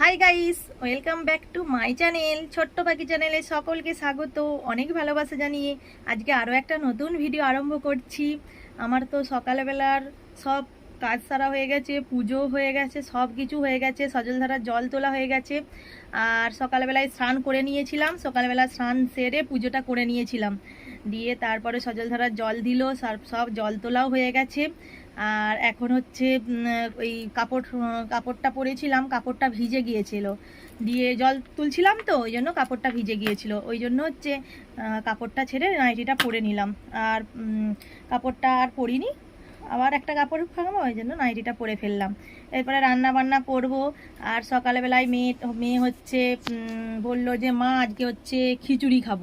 Hi guys welcome back to my channel ছোট্ট পাখি চ্যানেলে সকলকে স্বাগত, অনেক ভালোবাসা জানিয়ে আজকে আরও একটা নতুন ভিডিও আরম্ভ করছি। আমার তো সকালবেলার সব কাজ সারা হয়ে গেছে, পুজো হয়ে গেছে, সব কিছু হয়ে গেছে, সজলধারার জল তোলা হয়ে গেছে। আর সকালবেলায় স্নান করে নিয়েছিলাম, সকালবেলা স্নান সেরে পুজোটা করে নিয়েছিলাম। দিয়ে তারপরে সজলধারার জল দিল সব সব জল তোলাও হয়ে গেছে। আর এখন হচ্ছে ওই কাপড়, কাপড়টা পরেছিলাম, কাপড়টা ভিজে গিয়েছিল। দিয়ে জল তুলছিলাম তো, ওই জন্য কাপড়টা ভিজে গিয়েছিল। ওই জন্য হচ্ছে কাপড়টা ছেড়ে নাইটিটা পরে নিলাম। আর কাপড়টা আর পরিনি। আবার একটা কাপড় খাব ওই জন্য নাইটিটা পরে ফেললাম। এরপরে রান্না বান্না করব। আর সকালবেলায় মেয়ে মেয়ে হচ্ছে বলল যে, মা, আজকে হচ্ছে খিচুড়ি খাব।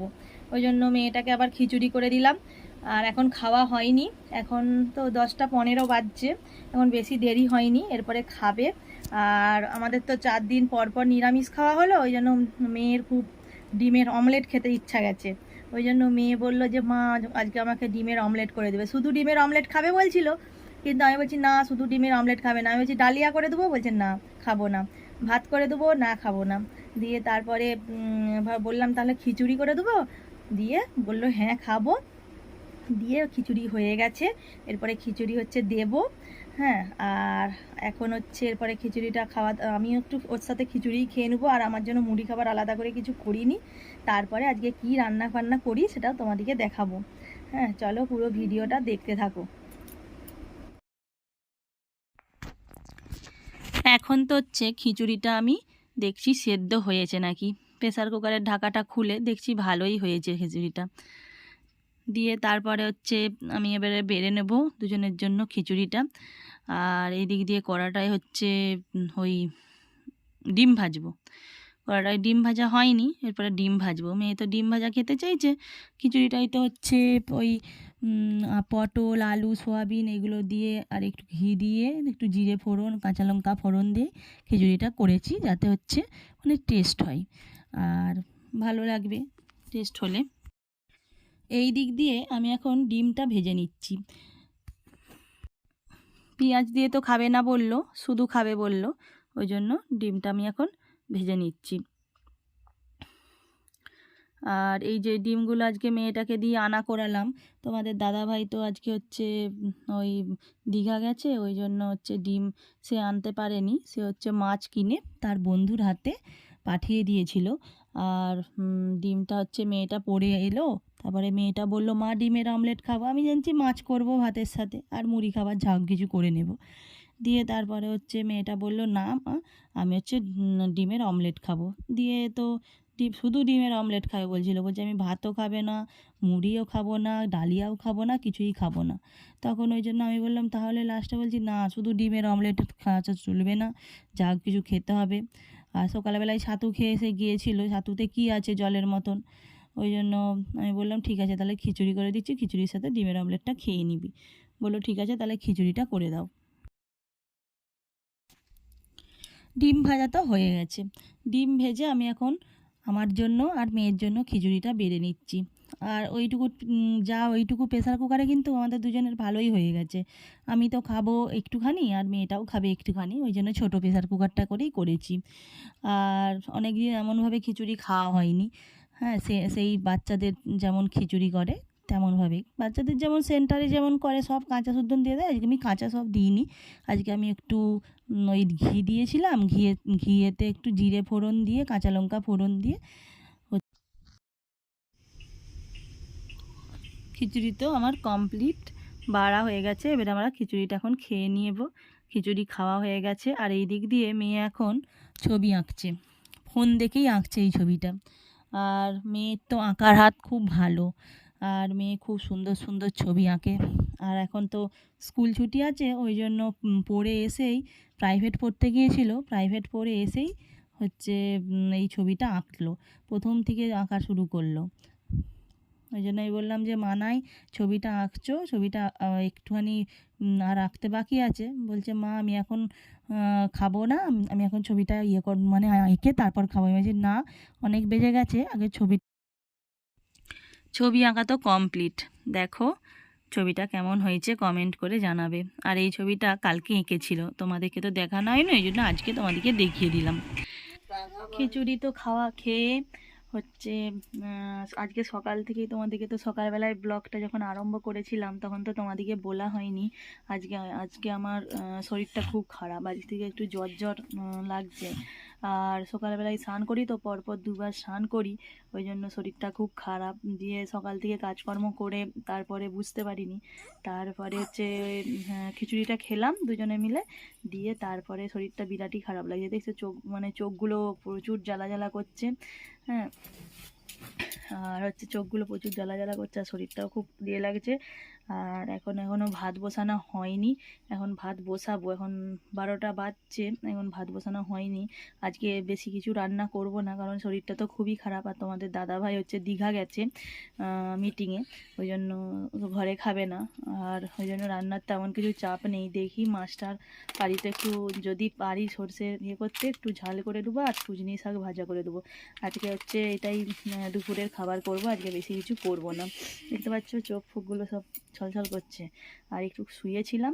ওই জন্য মেয়েটাকে আবার খিচুড়ি করে দিলাম। আর এখন খাওয়া হয়নি। এখন তো দশটা পনেরো বাজছে। এখন বেশি দেরি হয়নি, এরপরে খাবে। আর আমাদের তো চার দিন পর পর নিরামিষ খাওয়া হলো, ওই জন্য মেয়ের খুব ডিমের অমলেট খেতে ইচ্ছা গেছে। ওই জন্য মেয়ে বলল যে, মা, আজকে আমাকে ডিমের অমলেট করে দেবে। শুধু ডিমের অমলেট খাবে বলছিল, কিন্তু আমি বলছি, না, শুধু ডিমের অমলেট খাবে না। আমি বলছি, ডালিয়া করে দেবো? বলছে, না, খাব না। ভাত করে দেবো, না, খাব না। দিয়ে তারপরে বললাম, তাহলে খিচুড়ি করে দেবো? দিয়ে বলল হ্যাঁ খাব। দিয়ে খিচুড়ি হয়ে গেছে। এরপরে খিচুড়ি হচ্ছে দেব হ্যাঁ? আর এখন হচ্ছে এরপরে খিচুড়িটা খাওয়া, আমিও একটু ওর সাথে খিচুড়ি খেয়ে নেব। আর আমার জন্য মুড়ি খাবার আলাদা করে কিছু করিনি। তারপরে আজকে কি রান্না ফান্না করি সেটা তোমাদেরকে দেখাবো। হ্যাঁ চলো পুরো ভিডিওটা দেখতে থাকো। এখন তো হচ্ছে খিচুড়িটা আমি দেখছি সেদ্ধ হয়েছে নাকি। প্রেসার কুকারের ঢাকাটা খুলে দেখছি ভালোই হয়েছে খিচুড়িটা। দিয়ে তারপরে হচ্ছে আমি এবারে বেড়ে নেব দুজনের জন্য খিচুড়িটা। আর এই দিক দিয়ে কড়াটায় হচ্ছে ওই ডিম ভাজবো। কড়াটায় ডিম ভাজা হয়নি, এরপরে ডিম ভাজবো। মেয়ে তো ডিম ভাজা খেতে চাইছে, খিচুড়িটাই তো হচ্ছে ওই পটল, আলু, সোয়াবিন এগুলো দিয়ে আর একটু ঘি দিয়ে, একটু জিরে ফোড়ন, কাঁচা লঙ্কা ফোড়ন দিয়ে খিচুড়িটা করেছি যাতে হচ্ছে অনেক টেস্ট হয়। আর ভালো লাগবে টেস্ট হলে। এই দিক দিয়ে আমি এখন ডিমটা ভেজে নিচ্ছি। পেঁয়াজ দিয়ে তো খাবে না বলল, শুধু খাবে বলল, ওই জন্য ডিমটা আমি এখন ভেজে নিচ্ছি। আর এই যে ডিমগুলো আজকে মেয়েটাকে দিয়ে আনা করালাম, তোমাদের দাদাভাই তো আজকে হচ্ছে, ওই দীঘা গেছে, ওই জন্য হচ্ছে ডিম সে আনতে পারেনি, সে হচ্ছে মাছ কিনে তার বন্ধুর হাতে পাঠিয়ে দিয়েছিল। আর ডিমটা হচ্ছে মেয়েটা পড়ে এলো তারপরে মেয়েটা বলল, মা, ডিমের অমলেট খাব। আমি জানছি মাছ করব ভাতের সাথে আর মুড়ি খাবার ঝাউ কিছু করে নেব। দিয়ে তারপরে হচ্ছে মেয়েটা বলল, না, মা, আমি হচ্ছে ডিমের অমলেট খাব। দিয়ে তো ডিম, শুধু ডিমের অমলেট খাবে বলছিল। বলছে, আমি ভাতও খাবে না, মুড়িও খাব না, ডালিয়াও খাব না, কিছুই খাব না। তখন ওই জন্য আমি বললাম, তাহলে লাস্টে বলছি, না, শুধু ডিমের অমলেট খাওয়া চলবে না যা কিছু খেতে হবে। আর সকালবেলায় ছাতু খেয়ে এসে গিয়েছিল। ছাতুতে কী আছে জলের মতন? ওই জন্য আমি বললাম, ঠিক আছে, তাহলে খিচুড়ি করে দিচ্ছি, খিচুড়ির সাথে ডিমের অমলেটটা খেয়ে নিবি। বলল, ঠিক আছে, তাহলে খিচুড়িটা করে দাও। ডিম ভাজা তো হয়ে গেছে। ডিম ভেজে আমি এখন আমার জন্য আর মেয়ের জন্য খিচুড়িটা বেড়ে নিচ্ছি। আর ওইটুকু যা ওইটুকু প্রেসার কুকারে কিন্তু আমাদের দুজনের ভালোই হয়ে গেছে। আমি তো খাব একটুখানি আর মেয়েটাও খাবে একটুখানি, ওই জন্য ছোটো প্রেসার কুকারটা করেই করেছি। আর অনেক দিন এমনভাবে খিচুড়ি খাওয়া হয়নি। হ্যাঁ সে, সেই বাচ্চাদের যেমন খিচুড়ি করে, তেমনভাবেই। বাচ্চাদের যেমন সেন্টারে যেমন করে, সব কাঁচা শুদ্ধ দিয়ে দেয়। আজকে আমি কাঁচা সব দিইনি। আজকে আমি একটু ওই ঘি দিয়েছিলাম। ঘিয়ে, ঘিয়েতে একটু জিরে ফোড়ন দিয়ে, কাঁচা লঙ্কা ফোড়ন দিয়ে খিচুড়ি তো আমার কমপ্লিট। বাড়া হয়ে গেছে। এবারে আমরা খিচুড়িটা এখন খেয়ে নিয়েব। খিচুড়ি খাওয়া হয়ে গেছে। আর এই দিক দিয়ে মেয়ে এখন ছবি আঁকছে। ফোন দেখেই আঁকছে এই ছবিটা। আর মেয়ের তো আঁকার হাত খুব ভালো। আর মেয়ে খুব সুন্দর সুন্দর ছবি আঁকে। আর এখন তো স্কুল ছুটি আছে, ওই জন্য পড়ে এসেই প্রাইভেট পড়তে গিয়েছিল। প্রাইভেট পড়ে এসেই হচ্ছে এই ছবিটা আঁকলো। প্রথম থেকে আঁকা শুরু করল। ওই জন্য আমি বললাম যে মানাই ছবিটা আঁকছো, ছবিটা একটুখানি আর আঁকতে বাকি আছে। বলছে, মা, আমি এখন খাব না। আমি- এখন ছবিটা ইয়ে কর মানে এঁকে তারপর খাব। আমি বলছি, না, অনেক বেজে গেছে। আগে ছবি ছবি আঁকা তো কমপ্লিট দেখো, ছবিটা কেমন হয়েছে কমেন্ট করে জানাবে। আর এই ছবিটা কালকে এঁকেছিল। তোমাদেরকে তো দেখানো হয় না জন্য আজকে তোমাদেরকে দেখিয়ে দিলাম। খিচুড়ি তো খাওয়া খেয়ে হচ্ছে আজকে সকাল থেকেই তোমাদেরকে তো সকালবেলায় ব্লগটা যখন আরম্ভ করেছিলাম, তখন তো তোমাদেরকে বলা হয়নি। আজকে আজকে আমার শরীরটা খুব খারাপ। আজ থেকে একটু জ্বর জ্বর লাগছে। আর সকালবেলায় স্নান করি তো পরপর দুবার স্নান করি। ওই জন্য শরীরটা খুব খারাপ। দিয়ে সকাল থেকে কাজকর্ম করে তারপরে বুঝতে পারিনি। তারপরে হচ্ছে হ্যাঁ, খিচুড়িটা খেলাম দুজনে মিলে। দিয়ে তারপরে শরীরটা বিরাটই খারাপ লাগছে। দেখছ চোখ মানে চোখগুলো প্রচুর জ্বালা জ্বালা করছে। হ্যাঁ আর হচ্ছে চোখগুলো প্রচুর জ্বালা জ্বালা করছে আর শরীরটাও খুব ইয়ে লাগছে। আর এখন এখনও ভাত বসানো হয়নি। এখন ভাত বসাবো। এখন বারোটা বাজছে। এখন ভাত বসানো হয়নি। আজকে বেশি কিছু রান্না করব না, কারণ শরীরটা তো খুবই খারাপ। আর তোমাদের দাদাভাই হচ্ছে দীঘা গেছে মিটিংয়ে ওই জন্য ঘরে খাবে না। আর ওই জন্য রান্নার তেমন কিছু চাপ নেই। দেখি মাছটার পারিতে একটু যদি পারি সর্ষে ইয়ে করতে, একটু ঝাল করে দেবো আর সুজনি শাক ভাজা করে দেবো। আজকে হচ্ছে এটাই দুপুরের খাবার করব। আজকে বেশি কিছু করব না। দেখতে পাচ্ছ চোখ ফুকগুলো সব ছলছল করছে। আর একটু শুয়েছিলাম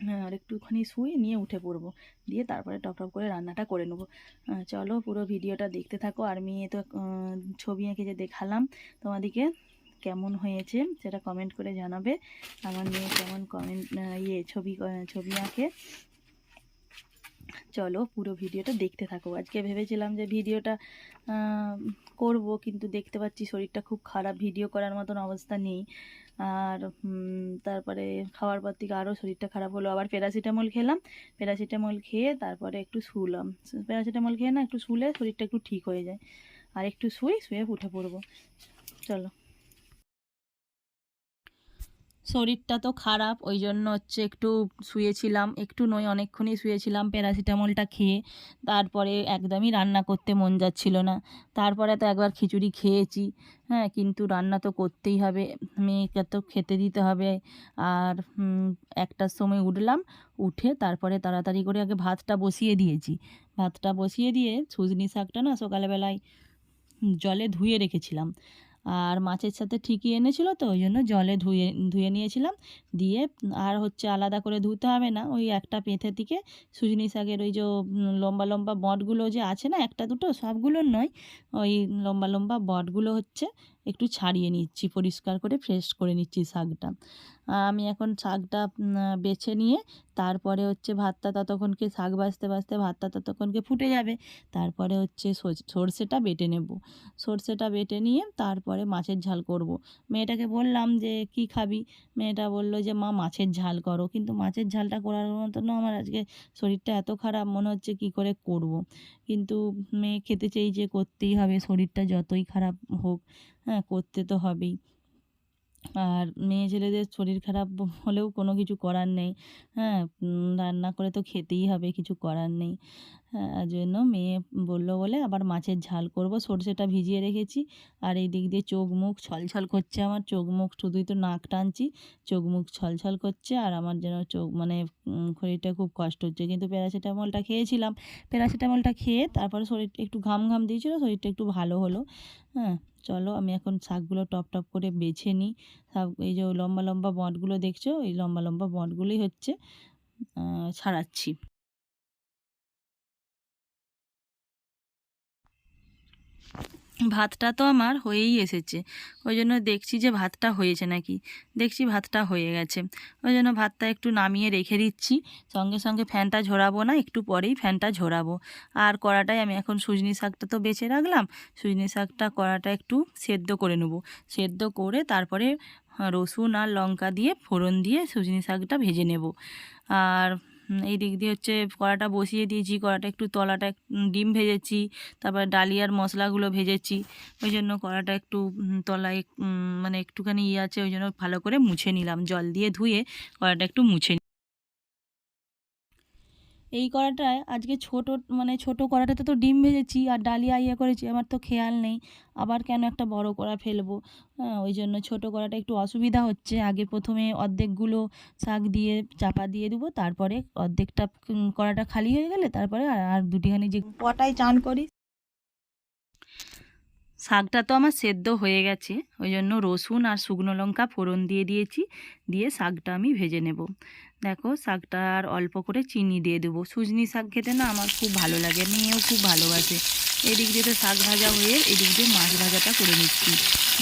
হ্যাঁ, আর একটুখানি শুয়ে নিয়ে উঠে পড়ব। দিয়ে তারপরে টপ টপ করে রান্নাটা করে নেব। চলো পুরো ভিডিওটা দেখতে থাকো। আর মেয়ে তো ছবি এঁকে যে দেখালাম তোমাদেরকে কেমন হয়েছে সেটা কমেন্ট করে জানাবে। আমার মেয়ে কেমন কমেন্ট ইয়ে ছবি ছবি আঁকে। চলো পুরো ভিডিওটা দেখতে থাকো। আজকে ভেবেছিলাম যে ভিডিওটা করব কিন্তু দেখতে পাচ্ছি শরীরটা খুব খারাপ। ভিডিও করার মতন অবস্থা নেই। আর তারপরে খাওয়ার পর থেকে আরও শরীরটা খারাপ হলো। আবার প্যারাসিটামল খেলাম। প্যারাসিটামল খেয়ে তারপরে একটু শুলাম। প্যারাসিটামল খেয়ে না একটু শুলে শরীরটা একটু ঠিক হয়ে যায়। আর একটু শুই শুয়ে উঠে পড়ব। চলো। শরীরটা তো খারাপ, ওই জন্য হচ্ছে একটু শুয়েছিলাম, একটু নয়, অনেকক্ষণই শুয়েছিলাম প্যারাসিটামলটা খেয়ে। তারপরে একদমই রান্না করতে মন যাচ্ছিল না। তারপরে তো একবার খিচুড়ি খেয়েছি হ্যাঁ কিন্তু রান্না তো করতেই হবে, মেয়েকে তো খেতে দিতে হবে। আর একটার সময় উঠলাম, উঠে তারপরে তাড়াতাড়ি করে আগে ভাতটা বসিয়ে দিয়েছি। ভাতটা বসিয়ে দিয়ে সুজনি শাকটা না সকালবেলায় জলে ধুয়ে রেখেছিলাম। আর মাছের সাথে ঠিকই এনেছিল তো, ওই জন্য জলে ধুয়ে ধুয়ে নিয়েছিলাম। দিয়ে আর হচ্ছে আলাদা করে ধুতে হবে না, ওই একটা পেঁথে থেকে সুজনি শাকের ওই যে লম্বা লম্বা বটগুলো যে আছে না, একটা দুটো সবগুলোর নয়, ওই লম্বা লম্বা বটগুলো হচ্ছে একটু ছাড়িয়ে নিচ্ছি, পরিষ্কার করে ফ্রেশ করে নিচ্ছি শাকটা। আমি এখন শাকটা বেছে নিয়ে তারপরে হচ্ছে ভাতটা ততক্ষণকে, শাক বাছতে বাছতে ভাতটা ততক্ষণকে ফুটে যাবে। তারপরে হচ্ছে সর্ষেটা বেটে নেব। সর্ষেটা বেটে নিয়ে তারপরে মাছের ঝাল করব। মেয়েটাকে বললাম যে, কি খাবি? মেয়েটা বলল যে, মা, মাছের ঝাল করো। কিন্তু মাছের ঝালটা করার মতনও আমার আজকে শরীরটা এত খারাপ, মনে হচ্ছে কি করে করব। কিন্তু মেয়ে খেতে চেয়েছে করতেই হবে শরীরটা যতই খারাপ হোক হ্যাঁ করতে তো হবেই। আর মেয়ে ছেলেদের শরীর খারাপ হলেও কোনো কিছু করার নেই। হ্যাঁ রান্না করে তো খেতেই হবে, কিছু করার নেই। হ্যাঁ জন্য মেয়ে বলল বলে, আবার মাছের ঝাল করব, সর্ষেটা ভিজিয়ে রেখেছি। আর এই দিক দিয়ে চোখ মুখ ছলছল করছে আমার, চোখ মুখ শুধুই তো নাক টানছি, চোখ মুখ ছলছল করছে। আর আমার যেন চোখ মানে শরীরটা খুব কষ্ট হচ্ছে। কিন্তু প্যারাসিটামলটা খেয়েছিলাম। প্যারাসিটামলটা খেয়ে তারপরে শরীরটা একটু ঘাম ঘাম দিয়েছিল, শরীরটা একটু ভালো হলো। হ্যাঁ চলো আমি এখন শাকগুলো টপ টপ করে বেছে নিই। শাক, এই যে লম্বা লম্বা বটগুলো দেখছ? এই লম্বা লম্বা বটগুলোই হচ্ছে ছাড়াচ্ছি ভাতটা তো আমার হয়েই এসেছে। ওই জন্য দেখছি যে ভাতটা হয়েছে নাকি। দেখছি ভাতটা হয়ে গেছে। ওই জন্য ভাতটা একটু নামিয়ে রেখে দিচ্ছি। সঙ্গে সঙ্গে ফ্যানটা ঝরাবো না, একটু পরেই ফ্যানটা ঝরাবো। আর কড়াটায় আমি এখন সুজনি শাকটা তো বেছে রাখলাম। সুজনি শাকটা কড়াটা একটু সেদ্ধ করে নেব। সেদ্ধ করে তারপরে রসুন আর লঙ্কা দিয়ে ফোড়ন দিয়ে সুজনি শাকটা ভেজে নেব। আর এই দিক দিয়ে হচ্ছে কড়াটা বসিয়ে দিয়েছি, কড়াটা একটু তলাটা ডিম ভেজেছি, তারপর ডালিয়ার মশলাগুলো ভেজেছি, ওই জন্য কড়াটা একটু তলায় মানে একটুখানি ইয়ে আছে, ওই জন্য ভালো করে মুছে নিলাম, জল দিয়ে ধুয়ে কড়াটা একটু মুছে এই কড়াটায় আজকে ছোট মানে ছোট কড়াটাতে তো ডিম ভেজেছি আর ডালিয়া ইয়ে করেছি, আমার তো খেয়াল নেই। আবার কেন একটা বড় কড়া ফেলব? হ্যাঁ ওই জন্য ছোট কড়াটা একটু অসুবিধা হচ্ছে। আগে প্রথমে অর্ধেকগুলো শাক দিয়ে চাপা দিয়ে দেবো, তারপরে অর্ধেকটা কড়াটা খালি হয়ে গেলে তারপরে আর দুটিখানি যে পটায় চান করি শাকটা তো আমার সেদ্ধ হয়ে গেছে, ওই জন্য রসুন আর শুকনো লঙ্কা ফোড়ন দিয়ে দিয়েছি, দিয়ে শাকটা আমি ভেজে নেব। দেখো শাকটা আর অল্প করে চিনি দিয়ে দেবো। সুজনি শাক খেতে না আমার খুব ভালো লাগে, মেয়েও খুব ভালোবাসে। এদিক দিয়ে তো শাক ভাজা হয়ে এদিক দিয়ে মাছ ভাজাটা করে নিচ্ছি।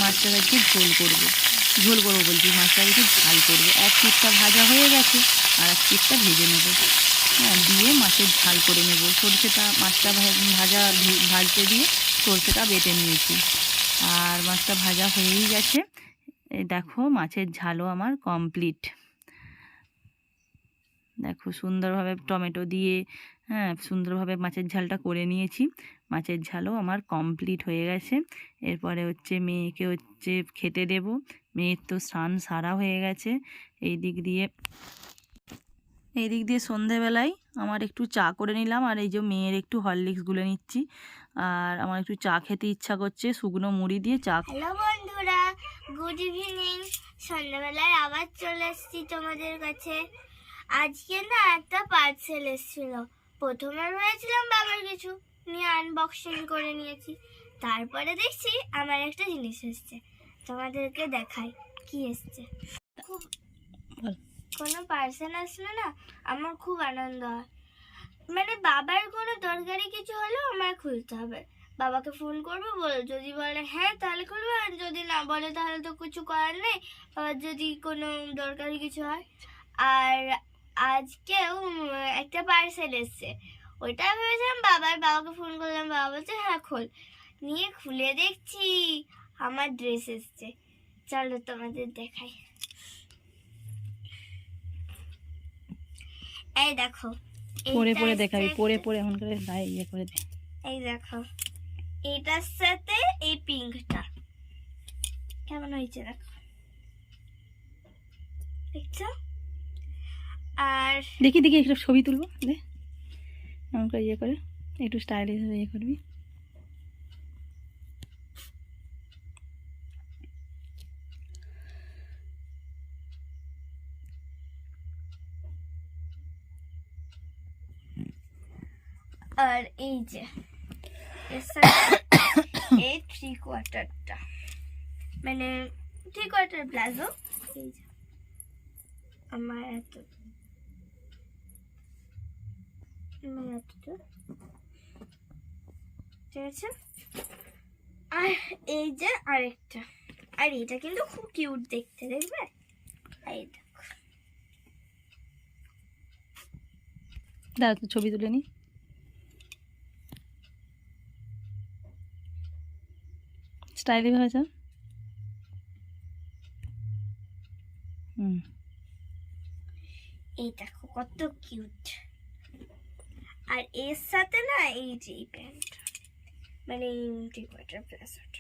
মাছটা আজকে ঝোল করব। ঝোল করব বলছি মাছটা একটু ঝাল করব। এক পিঠটা ভাজা হয়ে গেছে, আর এক পিঠটা ভেজে নেব। হ্যাঁ দিয়ে মাছের ঝাল করে নেব। সরষেটা মাছটা ভাজা ভাজতে দিয়ে সরষেটা বেটে নিয়েছি। আর মাছটা ভাজা হয়েই গেছে। দেখো, মাছের ঝালও আমার কমপ্লিট দেখো, সুন্দরভাবে টমেটো দিয়ে হ্যাঁ সুন্দরভাবে মাছের ঝালটা করে নিয়েছি। মাছের ঝালও আমার কমপ্লিট হয়ে গেছে। এরপরে হচ্ছে মেয়েকে হচ্ছে খেতে দেব। মেয়ের তো স্নান সারা হয়ে গেছে। এই দিক দিয়ে এই দিক দিয়ে সন্ধেবেলায় আমার একটু চা করে নিলাম আর এই যে মেয়ের একটু হরলিক্স গুলে নিচ্ছি। আর আমার একটু চা খেতে ইচ্ছা করছে শুকনো মুড়ি দিয়ে চা হ্যালো বন্ধুরা গুড ইভিনিং। সন্ধ্যাবেলায় আবার চলে এসেছি তোমাদের কাছে। আজকে না একটা পার্সেল এসেছিল। প্রথমে ভেবেছিলাম বাবার কিছু নিয়ে আনবক্সিং করে নিয়েছি। তারপরে দেখছি আমার একটা জিনিস এসছে। তোমাদেরকে দেখাই কি এসছে। খুব। কোনো পার্সেল আসলে না আমার খুব আনন্দ হয়। মানে বাবার কোনো দরকারি কিছু হলেও আমার খুলতে হবে। বাবাকে ফোন করব, বল যদি বলে হ্যাঁ তাহলে খুলবো আর যদি না বলে তাহলে তো কিছু করার নেই। আবার যদি কোনো দরকারি কিছু হয়। আর আজকেও একটা পার্সেল এসছে। ওইটা ভেবেছিলাম বাবার বাবাকে ফোন করলাম, বাবা বলছে হ্যাঁ খোল। নিয়ে খুলে দেখছি, আমার ড্রেস এসছে। চলো তোমাদের দেখাই। এই দেখো। পরে পরে দেখাবি পরে পরে এখন করে গায়ে ইয়ে করে দে। এই দেখো। এটার সাথে এই পিঙ্কটা। কেমন হয়েছে দেখো? দেখছ? আর দেখি দেখি একটু ছবি তুলবো দে। এমন করে ইয়ে করে একটু স্টাইলিশ ইয়ে করবি। আর এই যে এই থ্রি কোয়ার্টারটা মানে থ্রি কোয়ার্টার প্লাজো। এই যে আমার এত আমার এতটা। ঠিক আছে? আর এই যে আরেকটা। আর এটা কিন্তু খুব কিউট দেখতে দেখবে? এই দেখো। দাঁড়া তো ছবি তুলে নি। স্টাইলিশ হয়েছে হুম। এই দেখো কত কিউট। আর এর সাথে না এই যে প্যান্ট মানে টি কোয়ার্টার প্লাজোটা।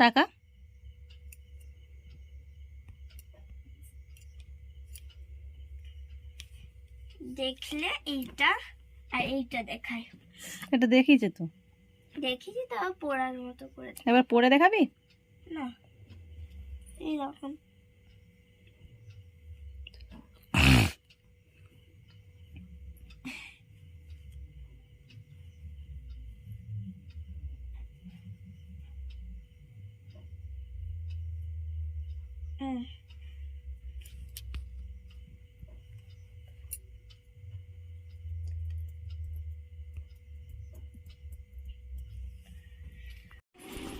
টাকা? দেখলে এইটা আর এইটা দেখাই। এটা দেখিয়েছে তো। দেখেছি তো পড়ার মতো করে এবার পড়ে দেখাবি? না এইরকম।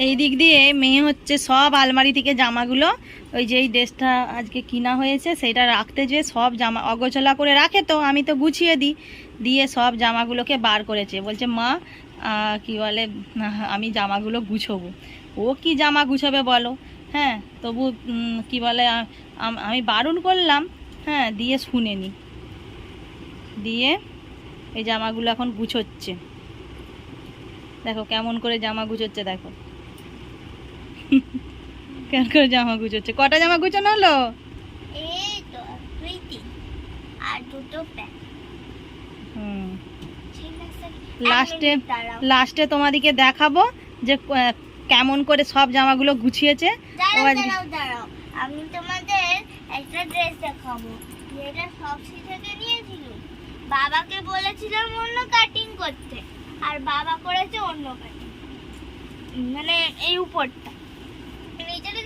এই দিক দিয়ে মেয়ে হচ্ছে সব আলমারি থেকে জামাগুলো, ওই যে এই ড্রেসটা আজকে কিনা হয়েছে, সেটা রাখতে যেয়ে সব জামা অগোছলা করে রাখে তো, আমি তো গুছিয়ে দিই। দিয়ে সব জামাগুলোকে বার করেছে। বলছে, মা কি বলে, আমি জামাগুলো গুছবো। ও কি জামা গুছোবে বলো? হ্যাঁ তবু কি বলে আমি বারণ করলাম হ্যাঁ দিয়ে শুনেনি দিয়ে এই জামাগুলো এখন গুছোচ্ছে। দেখো কেমন করে জামা গুছোচ্ছে, দেখো। কেমন করে জামা গুছোচ্ছে? কটা জামা গুছানো হলো? এই তো আর দুটো হুম। লাস্টে। লাস্টে তোমাদিকে দেখাবো যে কেমন করে সব জামাগুলো গুছিয়েছে। আমি তোমাদের একটা ড্রেস দেখাবো। যেটা সবসি থেকে নিয়েছিল। বাবাকে বলেছি গেছিলাম অন্য কাটিং করতে। আর বাবা করেছে অন্য কাটিং মানে এই উপরটা।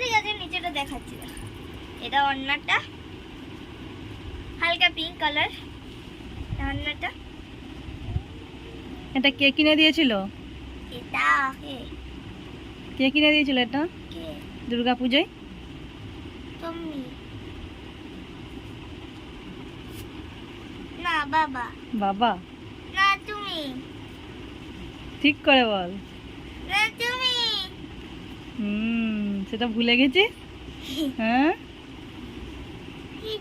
ঠিক আছে নিচেটা দেখাচ্ছি। এটা অন্যটা। হালকা পিঙ্ক কালার অন্যটা। এটা কে কিনে দিয়েছিল? এটা কে? কিনে দিয়েছিল এটা? দুর্গা পুজোয় তুমি। না বাবা। বাবা? না তুমি। ঠিক করে বল। না তুমি। হুম। সেটা ভুলে গেছিস হ্যাঁ?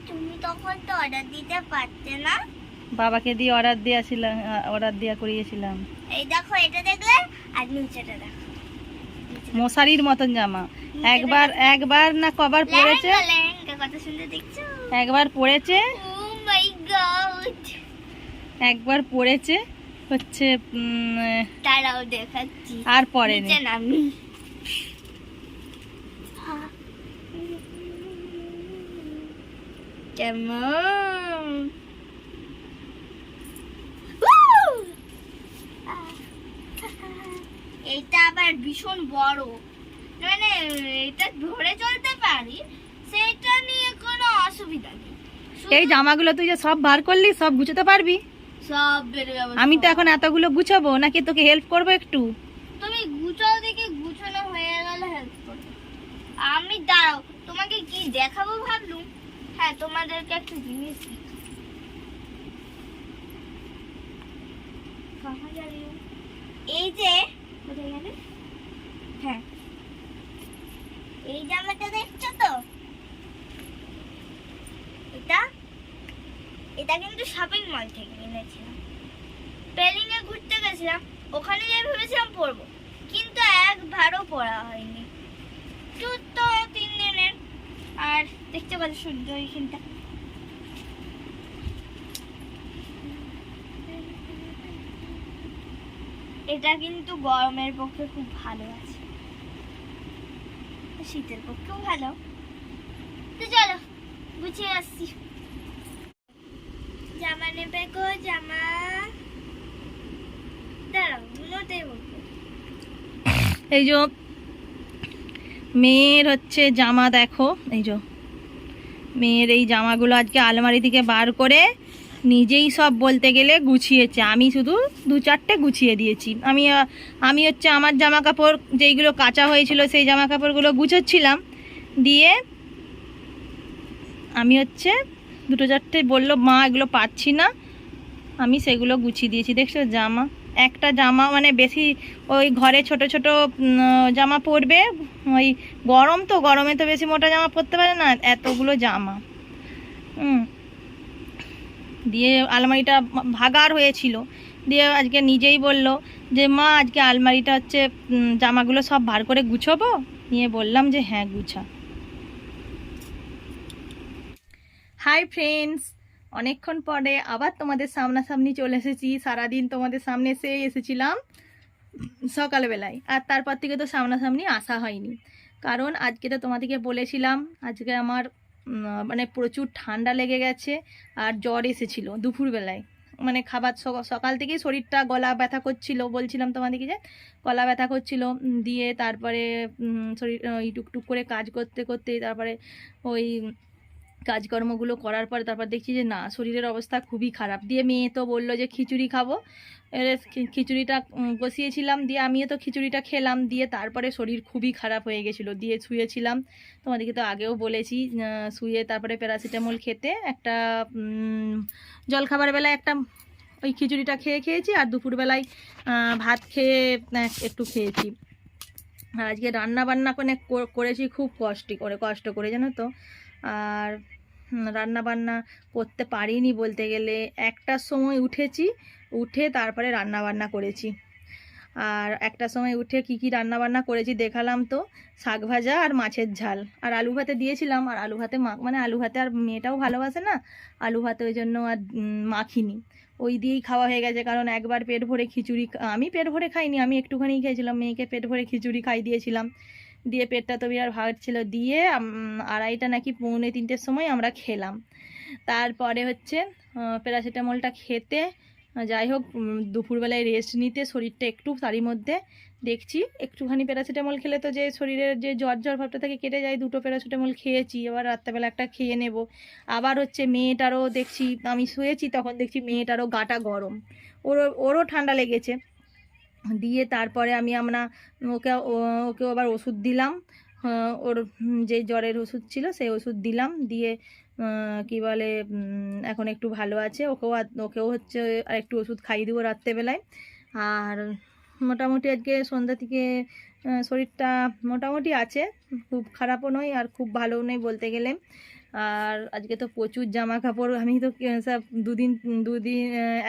তুমি তখন তো অর্ডার দিতে পারতে না। বাবাকে দিয়ে অর্ডার দিয়েছিলাম অর্ডার দেওয়া করিয়েছিলাম। এই দেখো এটা দেখলে আর নিচেটা দেখো। মশারির মতন জামা। একবার একবার না কবার কত সুন্দর দেখছ। একবার মাই গড একবার পড়েছে? হচ্ছে তারাও দেখাচ্ছি। আর নিচে নামি। কেমন এটা আবার ভীষণ বড়। মানে এটা ধরে চলতে পারি সেটা নিয়ে কোনো অসুবিধা নেই। এই জামাগুলো তুই যে সব বার করলি সব গুছোতে পারবি? সব বেড়ে যাবে আমি তো এখন এতগুলো গুছাবো নাকি তোকে হেল্প করব একটু? তুমি গুছাও দেখে গুছানো হয়ে গেলে হেল্প করবে। আমি দাঁড়াও তোমাকে কি দেখাবো ভাবলুম হ্যাঁ তোমাদেরকে একটা জিনিস? এই যে হ্যাঁ। এই জামাটা দেখছ তো? এটা এটা কিন্তু শপিং মল থেকে কিনেছিলাম পেলিং এ ঘুরতে গেছিলাম, ওখানে যে ভেবেছিলাম পরবো। কিন্তু একবারও পড়া হয়নি। তো। আর দেখতে পাচ্ছ সূর্য এইখানটা এটা কিন্তু গরমের পক্ষে খুব ভালো আছে। শীতের পক্ষেও ভালো। তো চলো, গুছিয়ে আসছি। জামা নেবে গো, জামা। দাঁড়াও নোটে বলব এই যে মেয়ের হচ্ছে জামা দেখো, এই যে। মেয়ের এই জামাগুলো আজকে আলমারি থেকে বার করে নিজেই সব বলতে গেলে গুছিয়েছে। আমি শুধু দু চারটে গুছিয়ে দিয়েছি। আমি আমি হচ্ছে আমার জামা কাপড় যেইগুলো কাঁচা হয়েছিল সেই জামা কাপড়গুলো গুছোচ্ছিলাম। দিয়ে আমি হচ্ছে দুটো চারটে বলল, মা, এগুলো পাচ্ছি না। আমি সেগুলো গুছিয়ে দিয়েছি। দেখছ, জামা একটা জামা মানে বেশি ওই ঘরে ছোট ছোট জামা পরবে। ওই গরম তো, গরমে তো বেশি মোটা জামা পরতে পারে না এতগুলো জামা। দিয়ে আলমারিটা ভাগার হয়েছিল। দিয়ে আজকে নিজেই বলল যে, মা, আজকে আলমারিটা হচ্ছে জামাগুলো সব বার করে গুছোবো? নিয়ে বললাম যে হ্যাঁ গুছা। হাই ফ্রেন্ডস অনেকক্ষণ পরে আবার তোমাদের সামনাসামনি চলে এসেছি। সারাদিন তোমাদের সামনে এসে এসেছিলাম সকালবেলায়। আর তারপর থেকে তো সামনাসামনি আসা হয়নি। কারণ আজকে তো তোমাদেরকে বলেছিলাম, আজকে আমার মানে প্রচুর ঠান্ডা লেগে গেছে আর জ্বর এসেছিল দুপুরবেলায়। মানে খাবার সকাল থেকেই শরীরটা গলা ব্যথা করছিল। বলছিলাম তোমাদেরকে যে, গলা ব্যথা করছিল দিয়ে তারপরে শরীর টুকটুক করে কাজ করতে করতে তারপরে ওই কাজকর্মগুলো করার পরে তারপর দেখছি যে, না, শরীরের অবস্থা খুবই খারাপ। দিয়ে মেয়ে তো বলল যে, খিচুড়ি খাব। খিচুড়িটা বসিয়েছিলাম, দিয়ে আমিও তো খিচুড়িটা খেলাম, দিয়ে তারপরে শরীর খুবই খারাপ হয়ে গেছিল। দিয়ে শুয়েছিলাম। তোমাদেরকে তো আগেও বলেছি শুয়ে তারপরে প্যারাসিটামল খেতে একটা জলখাবার বেলায় একটা, ওই খিচুড়িটা খেয়ে খেয়েছি, আর দুপুরবেলায় ভাত খেয়ে একটু খেয়েছি। আর আজকে রান্না বান্না করে করেছি, খুব কষ্ট, করে কষ্ট করে, জানো তো। আর রান্না বান্না করতে পারিনি বলতে গেলে। একটার সময় উঠেছি, উঠে তারপরে রান্না বান্না করেছি। আর একটা সময় উঠে কি কি রান্না বান্না করেছি দেখালাম তো। শাক ভাজা আর মাছের ঝাল। আর আলু ভাতে দিয়েছিলাম, আর আলু ভাতে মানে আলু ভাতে আর মেয়েটাও ভালোবাসে না, আলু ভাতে ওই জন্য আর মাখিনি। ওই দিয়েই খাওয়া হয়ে গেছে, কারণ একবার পেট ভরে খিচুড়ি আমি পেট ভরে খাইনি, আমি একটুখানি খেয়েছিলাম, মেয়েকে পেট ভরে খিচুড়ি খাই দিয়েছিলাম। দিয়ে পেটটা তো বিরাট ভাগ ছিল, দিয়ে আড়াইটা নাকি পৌনে তিনটের সময় আমরা খেলাম। তারপরে হচ্ছে প্যারাসিটামলটা খেতে যাই হোক দুপুরবেলায় রেস্ট নিতে শরীরটা একটু তারই মধ্যে দেখছি, একটুখানি প্যারাসিটামল খেলে তো যে শরীরের যে জ্বর জ্বর ভাবটা থেকে কেটে যায়, দুটো প্যারাসিটামল খেয়েছি, এবার রাত্রেবেলা একটা খেয়ে নেব। আবার হচ্ছে মেয়েটারও দেখছি, আমি শুয়েছি, তখন দেখছি মেয়েটারও গাটা গরম। ওরও ওরও ঠান্ডা লেগেছে। দিয়ে তারপরে আমি আমরা ওকে ও- ওকেও আবার ওষুধ দিলাম। ওর যে জ্বরের ওষুধ ছিল সেই ওষুধ দিলাম। দিয়ে কি বলে এখন একটু ভালো আছে। ওকেও ওকেও হচ্ছে আর একটু ওষুধ খাইয়ে দেবো রাত্রেবেলায়। আর মোটামুটি আজকে সন্ধ্যা থেকে শরীরটা মোটামুটি আছে। খুব খারাপও নয় আর খুব ভালোও নয় বলতে গেলে। আর আজকে তো প্রচুর জামা কাপড় আমি তো সব দুদিন দুদিন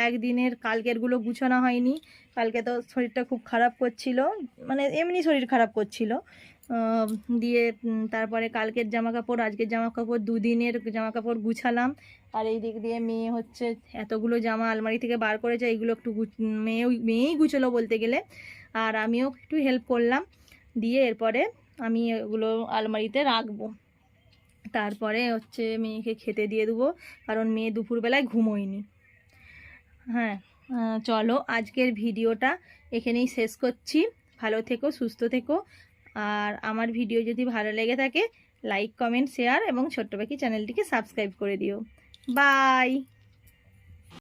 একদিনের কালকেরগুলো গুছানো হয়নি। কালকে তো শরীরটা খুব খারাপ করছিল মানে এমনি শরীর খারাপ করছিল। দিয়ে তারপরে কালকের জামা কাপড় আজকের জামা কাপড় দুদিনের জামা কাপড় গুছালাম। আর এই দিক দিয়ে মেয়ে হচ্ছে এতগুলো জামা আলমারি থেকে বার করেছে, এইগুলো একটু মেয়েও, মেয়েই গুছলো বলতে গেলে। আর আমিও একটু হেল্প করলাম। দিয়ে এরপরে আমি এগুলো আলমারিতে রাখব। তারপরে হচ্ছে মেয়েকে খেতে দিয়ে দেবো, কারণ মেয়ে দুপুরবেলায় ঘুমোয়নি। হ্যাঁ চলো আজকের ভিডিওটা এখানেই শেষ করছি। ভালো থেকো, সুস্থ থেকো। আর আমার ভিডিও যদি ভালো লেগে থাকে লাইক কমেন্ট শেয়ার এবং ছোট্ট পাখি চ্যানেলটিকে সাবস্ক্রাইব করে দিও। বাই